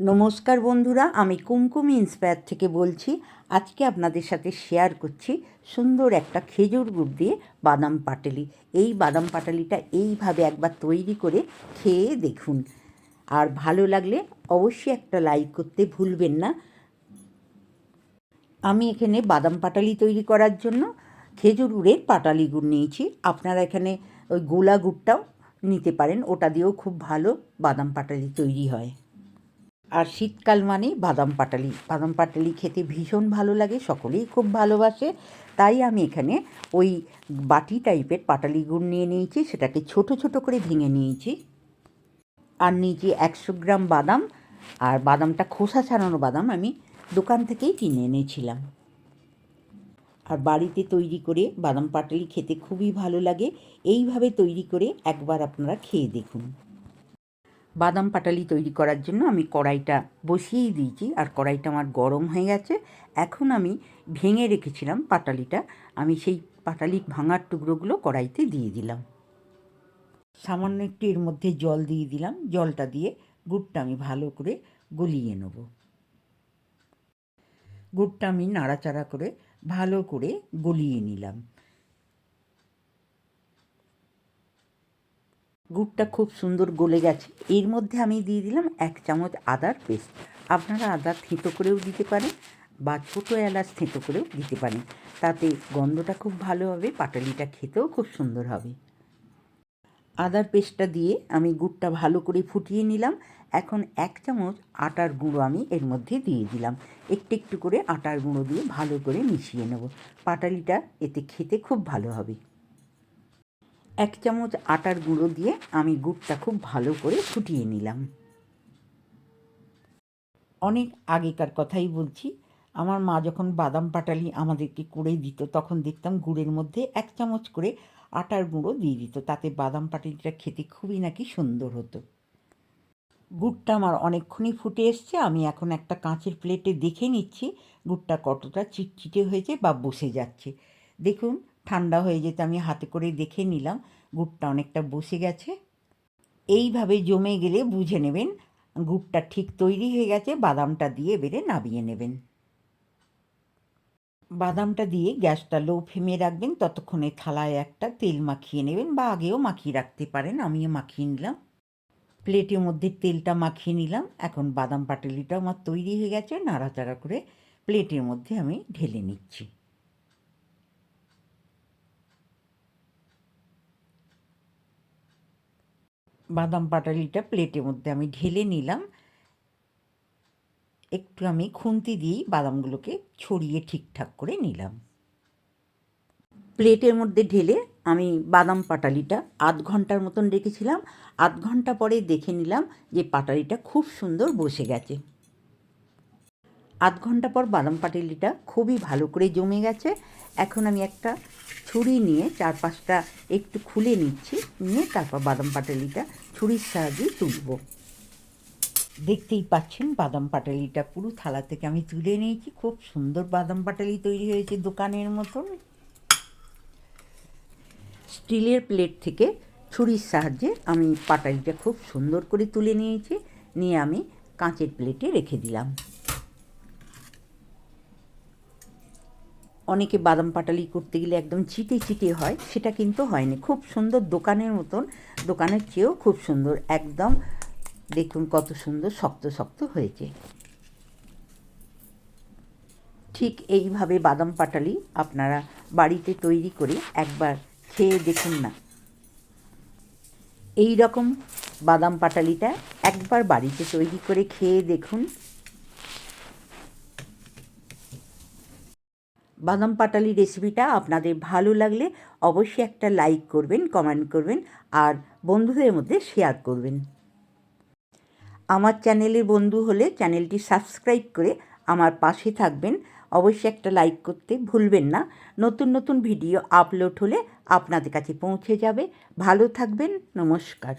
নমস্কার বন্ধুরা, আমি কুমকুম ইন্সপায়ার থেকে বলছি, আজকে আপনাদের সাথে শেয়ার করছি সুন্দর একটা খেজুর গুড় দিয়ে বাদাম পাটালি। এই বাদাম পাটালিটা এইভাবে একবার তৈরি করে খেয়ে দেখুন। আর ভালো লাগলে অবশ্যই একটা লাইক করতে ভুলবেন না। আমি এখানে বাদাম পাটালি তৈরি করার জন্য খেজুর গুড়ের পাটালি গুড় নিয়েছি। আপনারা এখানে ওই গোলা গুড়টাও নিতে পারেন, ওটা দিয়েও খুব ভালো বাদাম পাটালি তৈরি হয়। আর শীতকাল মানেই বাদাম পাটালি। বাদাম পাটালি খেতে ভীষণ ভালো লাগে, সকলেই খুব ভালোবাসে। তাই আমি এখানে ওই বাটি টাইপের পাটালি গুড় নিয়ে নিয়েছি, সেটাকে ছোট ছোট করে ভেঙে নিয়েছি। আর নিয়েছি একশো গ্রাম বাদাম, আর বাদামটা খোসা ছাড়ানো বাদাম আমি দোকান থেকেই কিনে এনেছিলাম। আর বাড়িতে তৈরি করে বাদাম পাটালি খেতে খুবই ভালো লাগে। এইভাবে তৈরি করে একবার আপনারা খেয়ে দেখুন। বাদাম পাটালি তৈরি করার জন্য আমি কড়াইটা বসিয়েই দিয়েছি, আর কড়াইটা আমার গরম হয়ে গেছে। এখন আমি ভেঙে রেখেছিলাম পাটালিটা। আমি সেই পাটালি ভাঙার টুকরোগুলো কড়াইতে দিয়ে দিলাম। সামান্য একটু এর মধ্যে জল দিয়ে দিলাম। জলটা দিয়ে গুড়টা আমি ভালো করে গলিয়ে নেব। গুড়টা আমি নাড়াচাড়া করে ভালো করে গলিয়ে নিলাম। গুড়টা খুব সুন্দর গলে গেছে। এর মধ্যে আমি দিয়ে দিলাম এক চামচ আদার পেস্ট। আপনারা আদা থেঁতো করেও দিতে পারেন বা ছোটো এলাচ থেঁতো করেও দিতে পারেন। তাতে গন্ধটা খুব ভালো হবে, পাটালিটা খেতেও খুব সুন্দর হবে। আদার পেস্টটা দিয়ে আমি গুড়টা ভালো করে ফুটিয়ে নিলাম। এখন এক চামচ আটার গুঁড়ো আমি এর মধ্যে দিয়ে দিলাম। একটু একটু করে আটার গুঁড়ো দিয়ে ভালো করে মিশিয়ে নেব। পাটালিটা এতে খেতে খুব ভালো হবে। এক চামচ আটার গুঁড়ো দিয়ে আমি গুড়টা খুব ভালো করে ফুটিয়ে নিলাম। অনেক আগেকার কথাই বলছি, আমার মা যখন বাদাম পাটালি আমাদেরকে করে দিত, তখন দেখতাম গুড়ের মধ্যে এক চামচ করে আটার গুঁড়ো দিয়ে দিত, তাতে বাদাম পাটালিটা খেতে খুবই নাকি সুন্দর হতো। গুড়টা আমার অনেকক্ষণই ফুটে এসছে, আমি এখন একটা কাঁচের প্লেটে দেখে নিচ্ছি, গুড়টা কতটা চিটচিটে হয়েছে বা বসে যাচ্ছে। দেখুন, ঠান্ডা হয়ে যেতে আমি হাতে করে দেখে নিলাম, গুড়টা অনেকটা বসে গেছে। এইভাবে জমে গেলে বুঝে নেবেন, গুড়টা ঠিক তৈরি হয়ে গেছে, বাদামটা দিয়ে এবারে নামিয়ে নেবেন। বাদামটা দিয়ে গ্যাসটা লো ফ্লেমে রাখবেন, ততক্ষণে থালায় একটা তেল মাখিয়ে নেবেন বা আগেও মাখিয়ে রাখতে পারেন, আমিও মাখিয়ে নিলাম। প্লেটের মধ্যে তেলটা মাখিয়ে নিলাম, এখন বাদাম পাটালিটা আমার তৈরি হয়ে গেছে, নাড়াচাড়া করে প্লেটের মধ্যে আমি ঢেলে নিচ্ছি। বাদাম পাটালিটা প্লেটের মধ্যে আমি ঢেলে নিলাম। একটু আমি খুন্তি দিয়েই বাদামগুলোকে ছড়িয়ে ঠিকঠাক করে নিলাম। প্লেটের মধ্যে ঢেলে আমি বাদাম পাটালিটা আধ ঘণ্টার মতন রেখেছিলাম। আধ ঘণ্টা পরে দেখে নিলাম যে পাটালিটা খুব সুন্দর বসে গেছে। আধ ঘণ্টা পর বাদাম পাটালিটা খুবই ভালো করে জমে গেছে। এখন আমি একটা ছুরি নিয়ে চার পাঁচটা একটু খুলে নিচ্ছি, নিয়ে তারপর বাদাম পাটালিটা ছুরির সাহায্যে তুলব। দেখতেই পাচ্ছেন, বাদাম পাটালিটা পুরো থালা থেকে আমি তুলে নিয়েছি। খুব সুন্দর বাদাম পাটালি তৈরি হয়েছে দোকানের মতন। স্টিলের প্লেট থেকে ছুরির সাহায্যে আমি পাটালিটা খুব সুন্দর করে তুলে নিয়েছি, নিয়ে আমি কাঁচের প্লেটে রেখে দিলাম। অনেকে বাদাম পাটালি করতে গেলে একদম চিটে চিটে হয়, সেটা কিন্তু হয়নি। খুব সুন্দর দোকানের মতন, দোকানের চেয়েও খুব সুন্দর, একদম দেখুন কত সুন্দর শক্ত শক্ত হয়েছে। ঠিক এইভাবে বাদাম পাটালি আপনারা বাড়িতে তৈরি করে একবার খেয়ে দেখুন না। এই রকম বাদাম পাটালিটা একবার বাড়িতে তৈরি করে খেয়ে দেখুন। বাদাম পাটালি রেসিপিটা আপনাদের ভালো লাগলে অবশ্যই একটা লাইক করবেন কমেন্ট করবেন আর বন্ধুদের মধ্যে শেয়ার করবেন। আমার চ্যানেলের বন্ধু হলে চ্যানেলটি সাবস্ক্রাইব করে আমার পাশে থাকবেন। অবশ্যই একটা লাইক করতে ভুলবেন না। নতুন নতুন ভিডিও আপলোড হলে আপনাদের কাছে পৌঁছে যাবে। ভালো থাকবেন, নমস্কার।